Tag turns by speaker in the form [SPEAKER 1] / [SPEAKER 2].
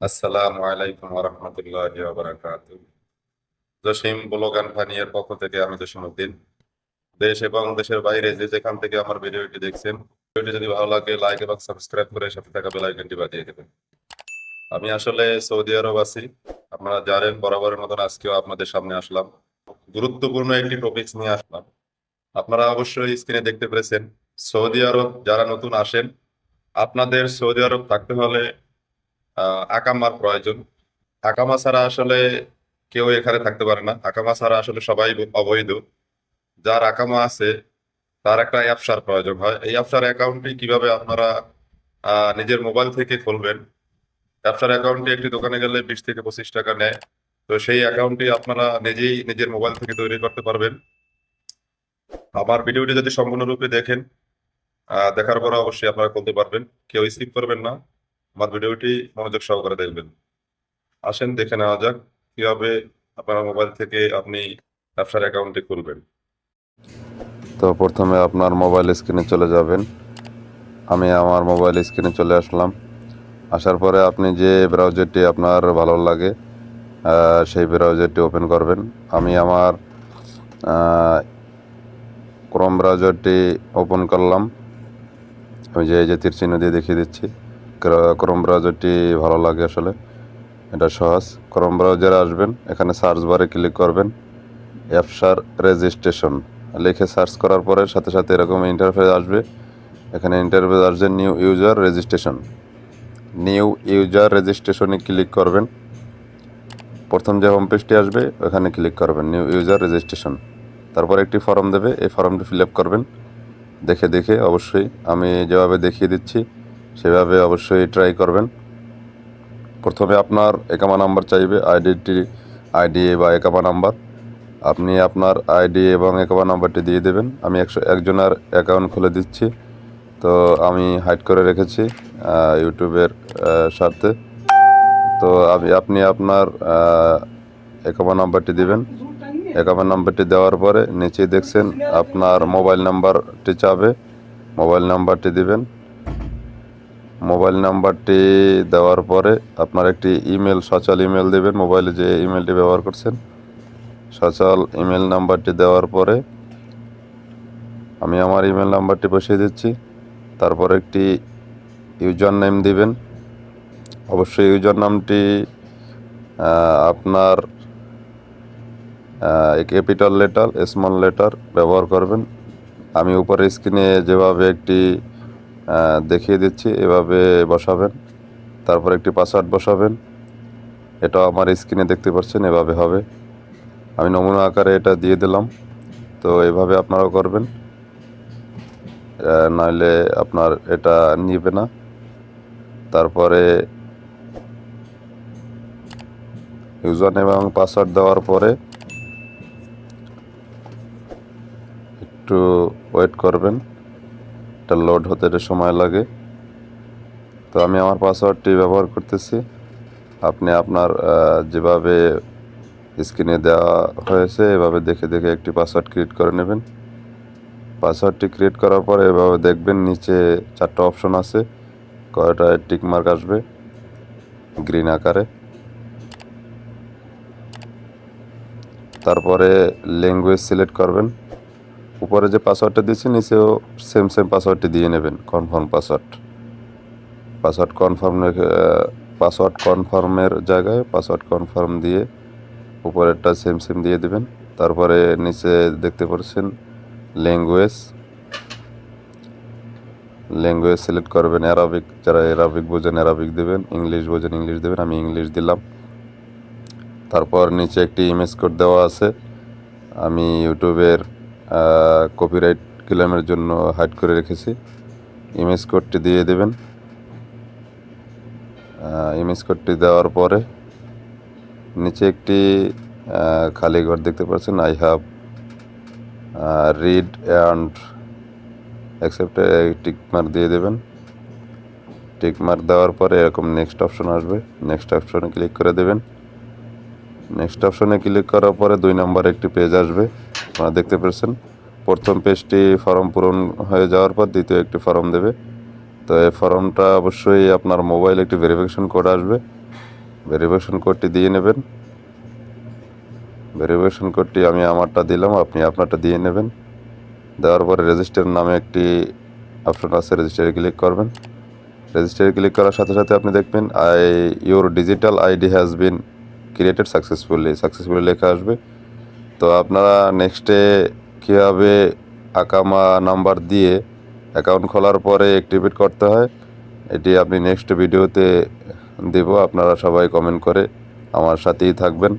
[SPEAKER 1] আসসালামু আলাইকুম ওরহমতুল্লাহি ওয়াবারাকাতু জসিম ব্লগান ফানিয়ের পক্ষ থেকে আমি জসিম দেশ এবং দেশের বাইরে যে যেখান থেকে আমার ভিডিওটি দেখছেন, ভিডিওটি যদি ভালো লাগে লাইক এবং সাবস্ক্রাইব করে সাথে থাকা বেল আইকনটি বাজিয়ে দেবেন। আমি আসলে সৌদি আরব আছি। আপনারা জানেন, বরাবরের মতন আজকেও আপনাদের সামনে আসলাম। গুরুত্বপূর্ণ একটি টপিকস নিয়ে আসলাম। আপনারা অবশ্যই স্ক্রিনে দেখতে পেরেছেন, সৌদি আরব যারা নতুন আসেন, আপনাদের সৌদি আরব থাকতে হলে আকামার প্রয়োজন। আকামা ছাড়া আসলে কেউ এখানে থাকতে পারে না। আকামা ছাড়া আসলে সবাই অবৈধ। যার আকামা আছে, তার একটা অ্যাপসার প্রয়োজন হয়। এই অ্যাপসার অ্যাকাউন্টটি কীভাবে আপনারা নিজের মোবাইল থেকে খুলবেন? অ্যাপসার অ্যাকাউন্টটি একটি দোকানে গেলে বিশ থেকে পঁচিশ টাকা নেয়। তো সেই অ্যাকাউন্টটি আপনারা নিজেই নিজের মোবাইল থেকে তৈরি করতে পারবেন। আমার ভিডিওটি যদি সম্পূর্ণরূপে দেখেন দেখার পরে অবশ্যই আপনারা খুলতে পারবেন। কেউ স্কিপ করবেন না। আমার ভিডিওটি মনোযোগ সহকারে দেখবেন। আসেন, দেখে নেওয়া যাক কীভাবে আপনার মোবাইল থেকে আপনি ব্যবসার অ্যাকাউন্টটি খুলবেন।
[SPEAKER 2] তো প্রথমে আপনার মোবাইল স্ক্রিনে চলে যাবেন। আমি আমার মোবাইল স্ক্রিনে চলে আসলাম। আসার পরে আপনি যে ব্রাউজারটি আপনার ভালো লাগে সেই ব্রাউজারটি ওপেন করবেন। আমি আমার ক্রোম ব্রাউজারটি ওপেন করলাম। আমি যে, এই যে তীর চিহ্ন দিয়ে দেখিয়ে দিচ্ছি। ক্রোম ব্রাউজারটি ভালো লাগে আসলে। এটা সহজ। ক্রোম ব্রাউজারে আসবেন, এখানে সার্চ বারে ক্লিক করবেন। অ্যাপসার রেজিস্ট্রেশন লিখে সার্চ করার পরে সাথে সাথে এরকম ইন্টারফেস আসবে। এখানে ইন্টারফেস আসবে new user registration new user রেজিস্ট্রেশনে click করবেন। প্রথম যে হোম পেজটি আসবে, ওখানে ক্লিক করবেন নিউ ইউজার রেজিস্ট্রেশন তারপর একটি ফর্ম দেবে, এই ফর্মটি ফিল আপ করবেন। দেখে দেখে অবশ্যই আমি যেভাবে দেখিয়ে দিচ্ছি সেভাবে অবশ্যই ট্রাই করবেন। প্রথমে আপনার একামা নাম্বার চাইবে আইডিটি আইডি বা একামা নাম্বার। আপনি আপনার আইডি এবং অ্যাকাউন্ট নাম্বারটি দিয়ে দেবেন। আমি একশো একজনের অ্যাকাউন্ট খুলে দিচ্ছি। তো আমি হাইড করে রেখেছি ইউটিউবের স্বার্থে তো আমি, আপনি আপনার অ্যাকাউন্ট নাম্বারটি দিবেন। অ্যাকাউন্ট নাম্বারটি দেওয়ার পরে নিচে দেখছেন আপনার মোবাইল নাম্বারটি চাবে। মোবাইল নাম্বারটি দিবেন। মোবাইল নাম্বারটি দেওয়ার পরে আপনার একটি ইমেল, সচল ইমেল দেবেন। মোবাইলে যে ইমেলটি ব্যবহার করছেন, সচল ইমেল নাম্বারটি দেওয়ার পরে আমি আমার ইমেল নাম্বারটি বসিয়ে দিচ্ছি। তারপর একটি ইউজার নেম দিবেন। অবশ্যই ইউজার নামটি আপনার ক্যাপিটাল লেটার, স্মল লেটার ব্যবহার করবেন। আমি উপরে স্ক্রিনে যেভাবে একটি দেখিয়ে দিচ্ছি, এভাবে বসাবেন। তারপর একটি পাসওয়ার্ড বসাবেন। এটা আমার স্ক্রিনে দেখতে পাচ্ছেন, এভাবে হবে। আমি নমুনা আকারে এটা দিয়ে দিলাম। তো এভাবে আপনারাও করবেন। নইলে আপনার এটা নিবে না। তারপরে ইউজার নেম এবং পাসওয়ার্ড দেওয়ার পরে একটু ওয়েট করবেন। এটা লোড হতে একটু সময় লাগে। তো আমি আমার পাসওয়ার্ডটি ব্যবহার করতেছি। আপনি আপনার যেভাবে স্ক্রিনে দেওয়া হয়েছে, এভাবে দেখে দেখে একটি পাসওয়ার্ড ক্রিয়েট করে নেবেন। পাসওয়ার্ডটি ক্রিয়েট করার পরে এভাবে দেখবেন নিচে চারটা অপশন আছে। কয়টা টিক মার্ক আসবে গ্রিন আকারে। তারপরে ল্যাঙ্গুয়েজ সিলেক্ট করবেন। উপরে যে পাসওয়ার্ডটা দিয়েছি, নিচেও সেম সেম পাসওয়ার্ডটি দিয়ে নেবেন confirm password password confirm password কনফার্মের জায়গায় পাসওয়ার্ড কনফার্ম দিয়ে উপরেরটা সেম সেম দিয়ে দেবেন। তারপরে নিচে দেখতে পাচ্ছেন ল্যাঙ্গুয়েজ ল্যাঙ্গুয়েজ সিলেক্ট করবেন অ্যারাবিক যারা অ্যারাবিক বোঝেন অ্যারাবিক দেবেন ইংলিশ বোঝেন ইংলিশ দেবেন, আমি ইংলিশ দিলাম। তারপর নিচে একটি ইমেজ কোড দেওয়া আছে। আমি ইউটিউবের কপিরাইট ক্লেমের জন্য হাইড করে রেখেছি। ইমেজ কোডটি দিয়ে দেবেন। ইমেজ কোডটি দেওয়ার পরে নিচে একটি খালি ঘর দেখতে পাচ্ছেন। আই হ্যাভ রিড অ্যান্ড অ্যাকসেপ্টে টিক মার্ক দিয়ে দেবেন। টিক মার্ক দেওয়ার পরে এরকম নেক্সট অপশন আসবে। নেক্সট অপশনে ক্লিক করে দেবেন। নেক্সট অপশনে ক্লিক করার পরে দুই নম্বর একটি পেজ আসবে। আপনারা দেখতে পেয়েছেন প্রথম পেজটি ফর্ম পূরণ হয়ে যাওয়ার পর দ্বিতীয় একটি ফর্ম দেবে। তো এই ফর্মটা অবশ্যই আপনার মোবাইল একটি ভেরিফিকেশন কোড আসবে। ভেরিফিকেশন কোডটি দিয়ে নেবেন। ভেরিফিকেশন কোডটি আমি আমারটা দিলাম, আপনি আপনারটা দিয়ে নেবেন। দেওয়ার পরে রেজিস্টার নামে একটি অপশন আছে রেজিস্টারে ক্লিক করবেন। রেজিস্টারে ক্লিক করার সাথে সাথে আপনি দেখবেন, I your digital ID has been created successfully successfully লেখা আসবে। তো আপনারা নেক্সটে কীভাবে আকামা নাম্বার দিয়ে অ্যাকাউন্ট খোলার পরে অ্যাক্টিভেট করতে হয়, এটি আপনি নেক্সট ভিডিওতে দেব। আপনারা সবাই কমেন্ট করে আমার সাথেই থাকবেন।